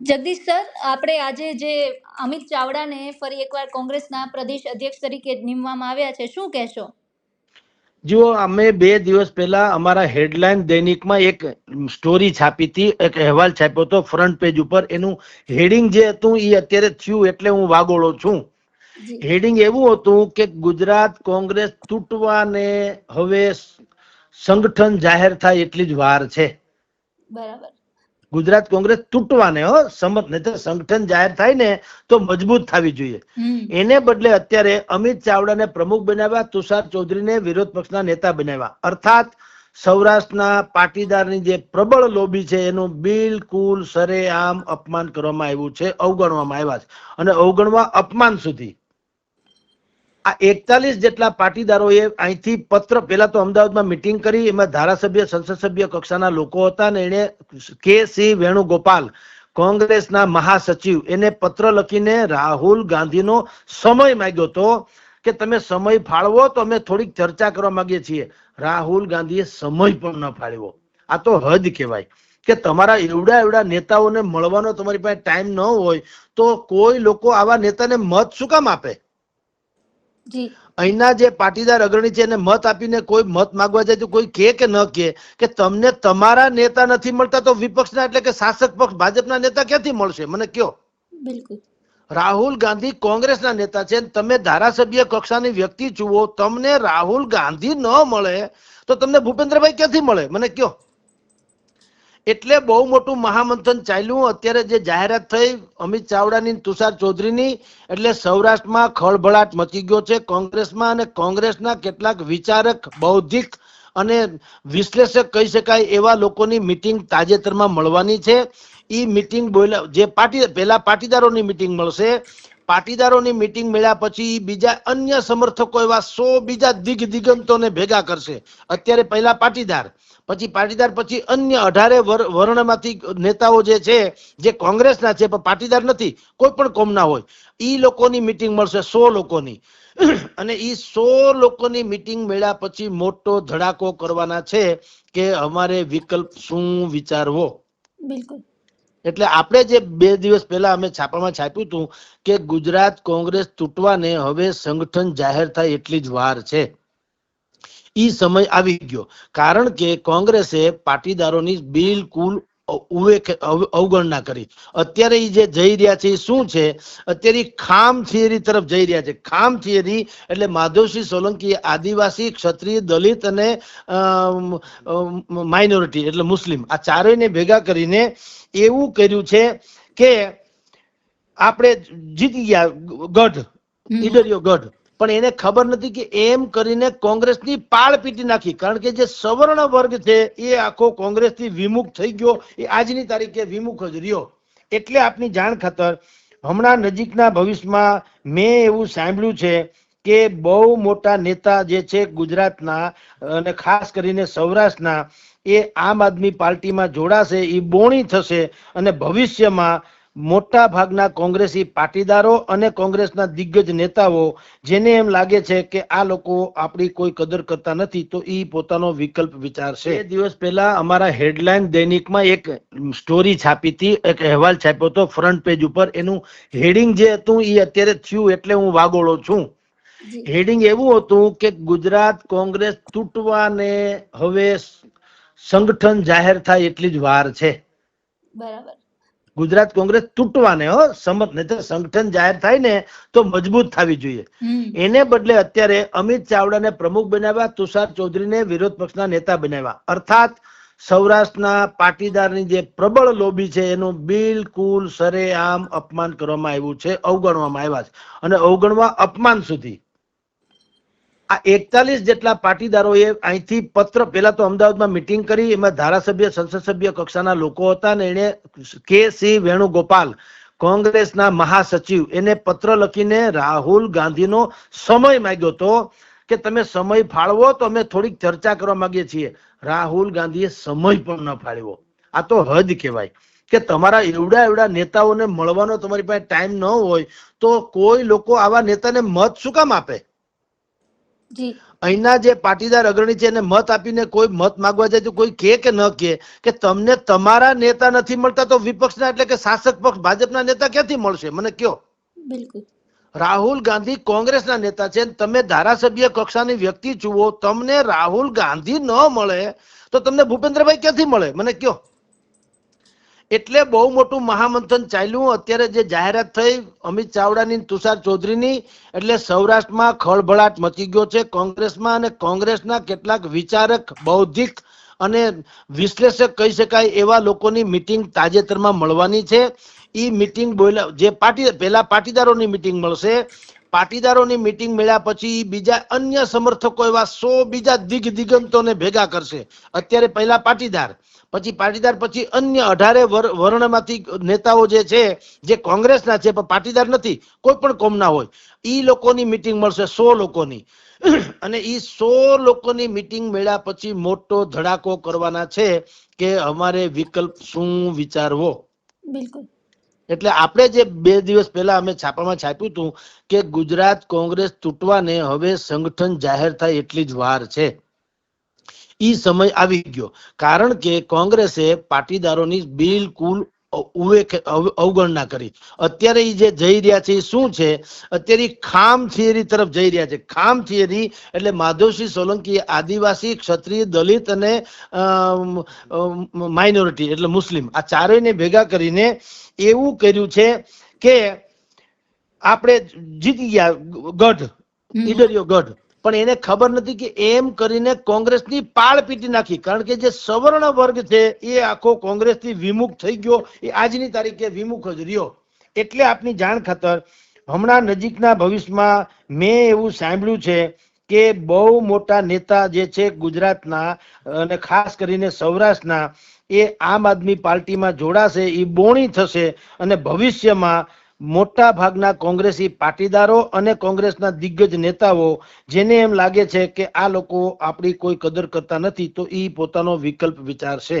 Jagdish sir આપણે આજે જે અમિત ચાવડાને ફરી એકવાર કોંગ્રેસના પ્રદેશ અધ્યક્ષ તરીકે નિમવામાં આવ્યા છે શું કહેશો? જુઓ અમે બે દિવસ પહેલા અમારા હેડલાઇન દૈનિકમાં એક સ્ટોરી છાપી હતી એક અહેવાલ છાપ્યો હતો ફ્રન્ટ પેજ ઉપર. એનું હેડિંગ જે હતું એ અત્યારે થયું એટલે હું વાગોળો છું. હેડિંગ એવું હતું કે ગુજરાત કોંગ્રેસ તૂટવાને હવે સંગઠન જાહેર થાય એટલી જ વાર છે. બરાબર. ગુજરાત કોંગ્રેસ તૂટવાને હો સંમત નહીં તો સંગઠન જાહેર થાય ને તો મજબૂત થવી જોઈએ. એને બદલે અત્યારે અમિત ચાવડાને પ્રમુખ બનાવ્યા તુષાર ચૌધરીને વિરોધ પક્ષના નેતા બનાવ્યા. અર્થાત સૌરાષ્ટ્રના પાટીદારની જે પ્રબળ લોબી છે એનું બિલકુલ સરેઆમ અપમાન કરવામાં આવ્યું છે અવગણવામાં આવ્યા છે. અને અવગણવા અપમાન સુધી આ એકતાલીસ જેટલા પાટીદારોએ અહીંથી પત્ર પેલા તો અમદાવાદમાં મિટિંગ કરી, એમાં ધારાસભ્ય સંસદ સભ્ય કક્ષાના લોકો હતા ને એને કે સી વેણુગોપાલ, કોંગ્રેસના મહાસચિવ, એને પત્ર લખીને રાહુલ ગાંધીનો સમય માંગ્યો હતો કે તમે સમય ફાળવો તો અમે થોડીક ચર્ચા કરવા માંગીએ છીએ. રાહુલ ગાંધીએ સમય પણ ન ફાળવ્યો આ તો હદ કહેવાય. કે તમારા એવડા એવડા નેતાઓને મળવાનો તમારી પાસે ટાઈમ ન હોય તો કોઈ લોકો આવા નેતાને મત શું કામ આપે? અહીંના જે પાટીદાર અગ્રણી છે એને મત આપીને કોઈ મત માંગવા જાય તો કોઈ કે કે ન કે કે તમને તમારા નેતા નથી મળતા તો વિપક્ષના એટલે કે શાસક પક્ષ ભાજપના નેતા ક્યાંથી મળશે? મને કયો બિલકુલ. રાહુલ ગાંધી કોંગ્રેસના નેતા છે તમે ધારાસભ્ય કક્ષાની વ્યક્તિ જુઓ તમને રાહુલ ગાંધી ન મળે તો તમને ભૂપેન્દ્રભાઈ ક્યાંથી મળે? મને કયો એટલે બહુ મોટું મહામંથન ચાલ્યું. અત્યારે જે જાહેરાત થઈ, અમિત ચાવડાની તુષાર ચૌધરીની, એટલે સૌરાષ્ટ્રમાં ખળભળાટ મચી ગયો છે. કોંગ્રેસમાં અને કોંગ્રેસના કેટલાક વિચારક, બૌદ્ધિક અને વિશ્લેષક કહી શકાય એવા લોકોની મિટિંગ તાજેતરમાં મળવાની છે. એ મિટિંગ બોલ્યા જે પાટી પેલા પાટીદારોની મિટિંગ મળશે. પાટીદારોની મિટિંગ મળ્યા પછી બીજા અન્ય સમર્થકો એવા સો બીજા દિગ દિગંતોને ભેગા કરશે. અત્યારે પહેલા પાટીદાર, પછી પાટીદાર, પછી અન્ય અઢારે વર્ણમાંથી નેતાઓ જે છે, જે કોંગ્રેસના છે, પણ પાટીદાર નથી, કોઈ પણ કોમના હોય, ઈ લોકોની મિટિંગ મળશે, સો લોકોની. અને ઈ સો લોકોની મિટિંગ મળ્યા પછી મોટો ધડાકો કરવાના છે કે અમારે વિકલ્પ શું વિચારવો? બિલકુલ. એટલે આપણે જે બે દિવસ પહેલા અમે છાપામાં છાપ્યું હતું કે ગુજરાત કોંગ્રેસ તૂટવાને હવે સંગઠન જાહેર થાય એટલી જ વાર છે. ઈ સમય આવી ગયો. કારણ કે કોંગ્રેસે પાટીદારોની બિલકુલ અવગણના કરી. અત્યારે એ જે જઈ રહ્યા છે એ શું છે? અત્યારે ખામ થિયરી તરફ જઈ રહ્યા છે. ખામ થિયરી એટલે માધવસિંહ સોલંકી આદિવાસી ક્ષત્રિય દલિત અને માઇનોરિટી એટલે મુસ્લિમ આ ચારેયને ભેગા કરીને એવું કર્યું છે કે આપણે જીતી ગયા ગઢ. ઈડરિયો ગઢ. પણ એને ખબર નથી કે એમ કરીને કોંગ્રેસની પાળ પીટી નાખી. કારણ કે જે સવર્ણ વર્ગ છે, એ આખો કોંગ્રેસથી વિમુખ થઈ ગયો. એ આજની તારીખે વિમુખ જ રહ્યો. એટલે આપની જાણ ખાતર હમણાં નજીકના ભવિષ્યમાં મેં એવું સાંભળ્યું છે કે બહુ મોટા નેતા જે છે ગુજરાતના, અને ખાસ કરીને સૌરાષ્ટ્રના, એ આમ આદમી પાર્ટીમાં જોડાશે, એ બોણી થશે અને ભવિષ્યમાં મોટા ભાગના કોંગ્રેસી પાટીદારો અને કોંગ્રેસના દિગ્ગજ નેતાઓ જેને એમ લાગે છે કે આ લોકો આપણી કોઈ કદર કરતા નથી તો એ પોતાનો વિકલ્પ વિચારશે. બે દિવસ પહેલા અમારા હેડલાઇન દૈનિકમાં એક સ્ટોરી છાપી હતી એક અહેવાલ છાપ્યો હતો ફ્રન્ટ પેજ ઉપર. એનું હેડિંગ જે હતું એ અત્યારે થયું એટલે હું વાગોળો છું. હેડિંગ એવું હતું કે ગુજરાત કોંગ્રેસ તૂટવાને હવે સંગઠન જાહેર થાય એટલી જ વાર છે. બરાબર. ગુજરાત કોંગ્રેસ તૂટવાને હો સંમત નહીં તો સંગઠન જાહેર થાય ને તો મજબૂત થવી જોઈએ. એને બદલે અત્યારે અમિત ચાવડાને પ્રમુખ બનાવ્યા તુષાર ચૌધરીને વિરોધ પક્ષના નેતા બનાવ્યા. અર્થાત સૌરાષ્ટ્રના પાટીદારની જે પ્રબળ લોબી છે એનું બિલકુલ સરેઆમ અપમાન કરવામાં આવ્યું છે અવગણવામાં આવ્યા છે. અને અવગણવા અપમાન સુધી આ એકતાલીસ જેટલા પાટીદારોએ અહીંથી પત્ર, પહેલા તો અમદાવાદમાં મિટિંગ કરી, એમાં ધારાસભ્ય, સંસદ સભ્ય કક્ષાના લોકો હતા અને એને કે સી વેણુગોપાલ, કોંગ્રેસના મહાસચિવ, એને પત્ર લખીને રાહુલ ગાંધીનો સમય માંગ્યો હતો કે તમે સમય ફાળવો તો અમે થોડીક ચર્ચા કરવા માંગીએ છીએ. રાહુલ ગાંધીએ સમય પણ ન ફાળવ્યો આ તો હદ કહેવાય. કે તમારા એવડા એવડા નેતાઓને મળવાનો તમારી પાસે ટાઈમ ન હોય તો કોઈ લોકો આવા નેતાને મત શું કામ આપે? અહીંના જે પાટીદાર અગ્રણી છે એને મત આપીને કોઈ મત માંગવા જાય તો કોઈ કે કે ન કે કે તમને તમારા નેતા નથી મળતા તો વિપક્ષના એટલે કે શાસક પક્ષ ભાજપના નેતા ક્યાંથી મળશે? મને કયો. બિલકુલ. રાહુલ ગાંધી કોંગ્રેસના નેતા છે તમે ધારાસભ્ય કક્ષાની વ્યક્તિ જુઓ તમને રાહુલ ગાંધી ન મળે તો તમને ભૂપેન્દ્રભાઈ ક્યાંથી મળે? મને કયો. એટલે બહુ મોટું મહામંથન ચાલ્યું. અત્યારે જે જાહેરાત થઈ, અમિત ચાવડાની તુષાર ચૌધરીની, એટલે સૌરાષ્ટ્રમાં ખળભળાટ મચી ગયો છે. કોંગ્રેસમાં અને કોંગ્રેસના કેટલાક વિચારક, બૌદ્ધિક અને વિશ્લેષક કહી શકાય એવા લોકોની મિટિંગ તાજેતરમાં મળવાની છે. એ મિટિંગ બોલ્યા જે પાટી, પહેલા પાટીદારોની મિટિંગ મળશે. પાટીદારોની મિટિંગ મળ્યા પછી બીજા અન્ય સમર્થકો એવા સો બીજા દિગ દિગંતોને ભેગા કરશે. અત્યારે પહેલા પાટીદાર, પછી પાટીદાર, પછી અન્ય અઢારે વર્ણમાંથી નેતાઓ જે છે, જે કોંગ્રેસના છે, પણ પાટીદાર નથી, કોઈ પણ કોમના હોય, ઈ લોકોની મિટિંગ મળશે, સો લોકોની. અને ઈ સો લોકોની મિટિંગ મળ્યા પછી મોટો ધડાકો કરવાના છે કે અમારે વિકલ્પ શું વિચારવો? બિલકુલ. એટલે આપણે જે બે દિવસ પહેલા અમે છાપામાં છાપ્યું હતું કે ગુજરાત કોંગ્રેસ તૂટવાને હવે સંગઠન જાહેર થાય એટલી જ વાર છે. ઈ સમય આવી ગયો. કારણ કે કોંગ્રેસે પાટીદારોની બિલકુલ અવગણના કરી. અત્યારે એ જે જઈ રહ્યા છે એ શું છે? અત્યારે ખામ થિયરી તરફ જઈ રહ્યા છે. ખામ થિયરી એટલે માધવસિંહ સોલંકી આદિવાસી, ક્ષત્રિય, દલિત અને માઇનોરિટી એટલે મુસ્લિમ આ ચારેયને ભેગા કરીને એવું કર્યું છે કે આપણે જીતી ગયા ગઢ ઈડરિયો ગઢ. પણ એને ખબર નથી કે એમ કરીને કોંગ્રેસની પાળ પીટી નાખી. કારણ કે જે સવર્ણ વર્ગ છે એ આખો કોંગ્રેસથી વિમુખ થઈ ગયો. એ આજની તારીખે વિમુખ જ રહ્યો. એટલે આપની જાણ ખાતર હમણાં નજીકના ભવિષ્યમાં મેં એવું સાંભળ્યું છે કે બહુ મોટા નેતા જે છે ગુજરાતના અને ખાસ કરીને સૌરાષ્ટ્રના એ આમ આદમી પાર્ટીમાં જોડાશે એ બોણી થશે અને ભવિષ્યમાં મોટા ભાગના કોંગ્રેસી પાટીદારો અને કોંગ્રેસના દિગ્ગજ નેતાઓ, જેને એમ લાગે છે કે આ લોકો આપણી કોઈ કદર કરતા નથી, તો એ પોતાનો વિકલ્પ વિચારશે.